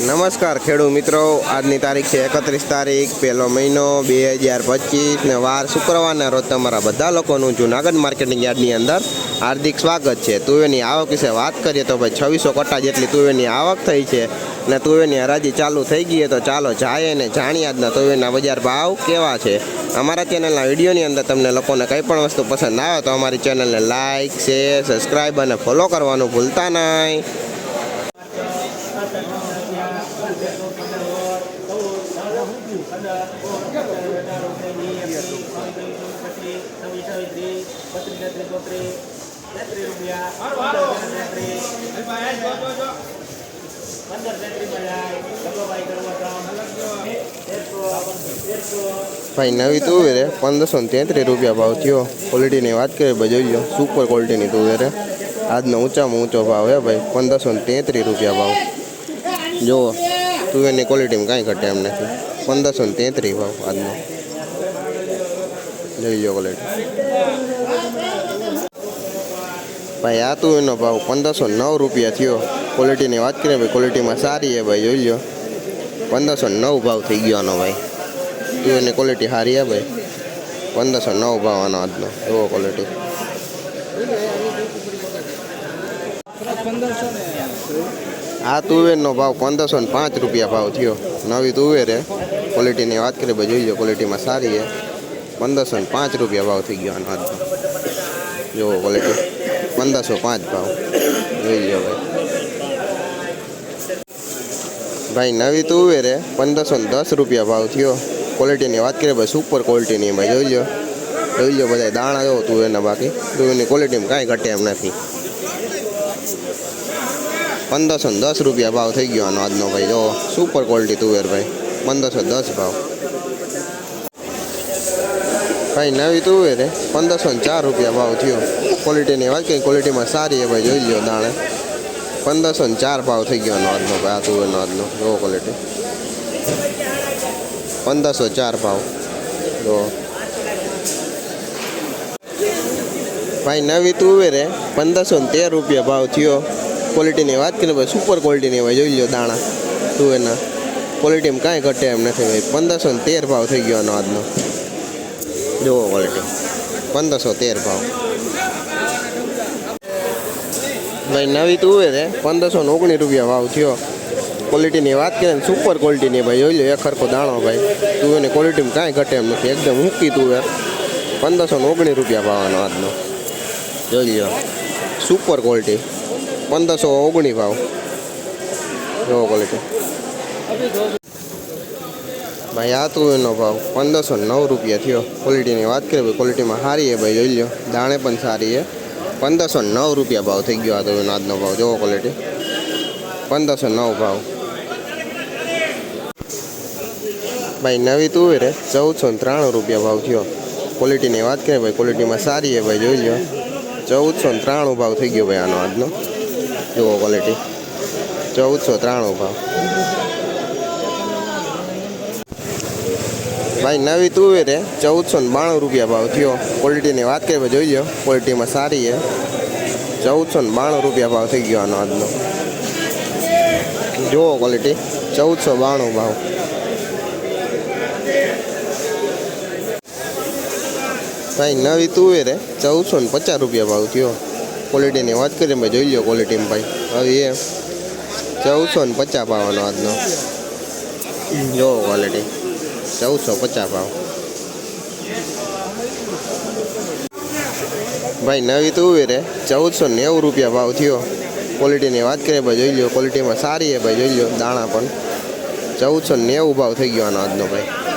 નમસ્કાર ખેડૂત મિત્રો. આજની તારીખ છે એકત્રીસ તારીખ, પહેલો મહિનો બે હજાર પચીસ ને વાર શુક્રવારના રોજ તમારા બધા લોકોનું જુનાગઢ માર્કેટિંગ યાર્ડની અંદર હાર્દિક સ્વાગત છે. તુવેરની આવક વિશે વાત કરીએ તો ભાઈ છવ્વીસો કટ્ટા જેટલી તુવેરની આવક થઈ છે ને તુવેરની હરાજી ચાલુ થઈ ગઈ તો ચાલો જાય અને જાણીએ આજના તુવેરના બજાર ભાવ કેવા છે. અમારા ચેનલના વિડીયોની અંદર તમને લોકોને કંઈ પણ વસ્તુ પસંદ આવે તો અમારી ચેનલને લાઇક શેર, સબસ્ક્રાઈબ અને ફોલો કરવાનું ભૂલતા નહીં. ભાઈ, નવી તુવેરે પંદરસો ને તેત્રીસ રૂપિયા ભાવ થયો. ક્વોલિટીની વાત કરીએ ભાઈ જોઈ લો. સુપર ક્વોલિટીની તુવેરે આજનો ઊંચામાં ઊંચો ભાવ હે ભાઈ. પંદરસો ને તેત્રીસ રૂપિયા ભાવ. જુઓ તુવેરની ક્વોલિટીમાં કાંઈ ઘટે એમ નથી. પંદરસો ને તેત્રીસ ભાવ આજનો જોઈ લો ક્વોલિટી ભાઈ આ તુવેરનો ભાવ પંદરસો નવ રૂપિયા થયો ક્વોલિટીની વાત કરીએ ભાઈ ક્વોલિટીમાં સારી છે ભાઈ જોઈ લો પંદરસો નવ ભાવ થઈ ગયો આનો ભાઈ તુવેરની ક્વોલિટી સારી છે ભાઈ પંદરસો નવ ભાવ આનો આજનો એવો ક્વોલિટી આ તુવેરનો ભાવ પંદરસો ને પાંચ રૂપિયા ભાવ થયો નવી તુવેર છે ક્વોલિટીની વાત કરીએ, ભાઈ જોઈ લો ક્વોલિટીમાં સારી છે. પંદરસો ને પાંચ રૂપિયા ભાવ થઈ ગયો આનો આજનો. જુઓ ક્વોલિટી પંદરસો પાંચ ભાવ. જોઈ લો ભાઈ. ભાઈ, નવી તુવેર છે પંદરસો ને દસ રૂપિયા ભાવ થયો. ક્વોલિટીની વાત કરીએ, ભાઈ સુપર ક્વોલિટીની ભાઈ, જોઈ લો. જોઈ લો બધા દાણા જો તુવેરના બાકી. તુવેરની ક્વોલિટીમાં કાંઈ ઘટે એમ નથી. પંદરસો ને દસ રૂપિયા ભાવ થઈ ગયો આનો આજનો ભાઈ, જો. સુપર ક્વોલિટી તુવેર ભાઈ. પંદરસો દસ ભાવ. ભાઈ નવી તુવેર રે. પંદરસો ને ચાર રૂપિયા ભાવ થયો. ક્વોલિટીની વાત કરી ક્વોલિટીમાં સારી એ ભાઈ જોઈ લો દાણે. પંદરસો ને ચાર ભાવ થઈ ગયો નોંધનો ભાઈ, આ તુવેરનો આજનો. જો ક્વોલિટી પંદરસો ચાર ભાવ. જો. ભાઈ નવી તુવેરે પંદરસો ને તેર રૂપિયા ભાવ થયો. ક્વોલિટીની વાત કરીએ ભાઈ સુપર ક્વોલિટીની ભાઈ જોઈ લો દાણા. તુવેરના ક્વોલિટીમાં કાંઈ ઘટે એમ નથી ભાઈ. પંદરસો ને તેર ભાવ થઈ ગયો આનો આજનો. જુઓ ક્વોલિટી પંદરસો તેર ભાવ. ભાઈ, નવી તુવેરે પંદરસો ને ઓગણીસ રૂપિયા ભાવ થયો. ક્વોલિટીની વાત કરીએ ને સુપર ક્વોલિટીની ભાઈ. જોઈ લો, એક ખરખો દાણો ભાઈ. તુવેરની ક્વોલિટીમાં કાંઈ ઘટે એમ નથી. એકદમ ઊંકી તુવેર પંદરસો ને ઓગણીસ રૂપિયા ભાવનો આજનો. જોઈ લો. સુપર ક્વોલિટી પંદરસો ઓગણીસ ભાવ. જો ક્વોલિટી ભાઈ, આ તુવેરનો ભાવ પંદરસો નવ રૂપિયા થયો. ક્વોલિટીની વાત કરીએ ભાઈ ક્વોલિટીમાં સારી છે ભાઈ, જોઈ લો દાણે પણ સારી છે પંદરસો નવ રૂપિયા ભાવ થઈ ગયો આ તુવેરનો આજનો ભાવ. જોવો ક્વોલિટી પંદરસો નવ ભાવ. ભાઈ, નવી તુવેરે ચૌદસો ત્રાણું રૂપિયા ભાવ થયો. ક્વોલિટીની વાત કરીએ ભાઈ ક્વોલિટીમાં સારી છે ભાઈ, જોઈ લો ચૌદસો ત્રાણું ભાવ થઈ ગયો ભાઈ આનો આજનો. જુઓ ક્વોલિટી ચૌદસો ત્રાણું ભાવ. ભાઈ, નવી તુવેર છે ચૌદસો ને બાણું રૂપિયા ભાવ થયો. ક્વોલિટીની વાત કરીએ જોઈ લો ક્વોલિટીમાં સારી છે. ચૌદસો ને બાણું રૂપિયા ભાવ થઈ ગયો આનો આજનો. જુઓ ક્વોલિટી. ચૌદસો બાણું ભાવ. ભાઈ, નવી તુવેરે ચૌદસો ને પચાસ રૂપિયા ભાવ થયો. ક્વોલિટીની વાત કરીએ ભાઈ, જોઈ લો ક્વોલિટીમાં, ભાઈ. હવે એ ચૌદસો ને પચાસ ભાવનો આજનો. જો ક્વોલિટી. ચૌદસો પચાસ ભાવ. ભાઈ, નવી તો ઊભી રે. ચૌદસો નેવું રૂપિયા ભાવ થયો. ક્વોલિટીની વાત કરીએ ભાઈ, જોઈ લો ક્વોલિટીમાં સારી છે ભાઈ, જોઈ લો દાણા પણ. ચૌદસો નેવું ભાવ થઈ ગયો આનો આજનો ભાઈ.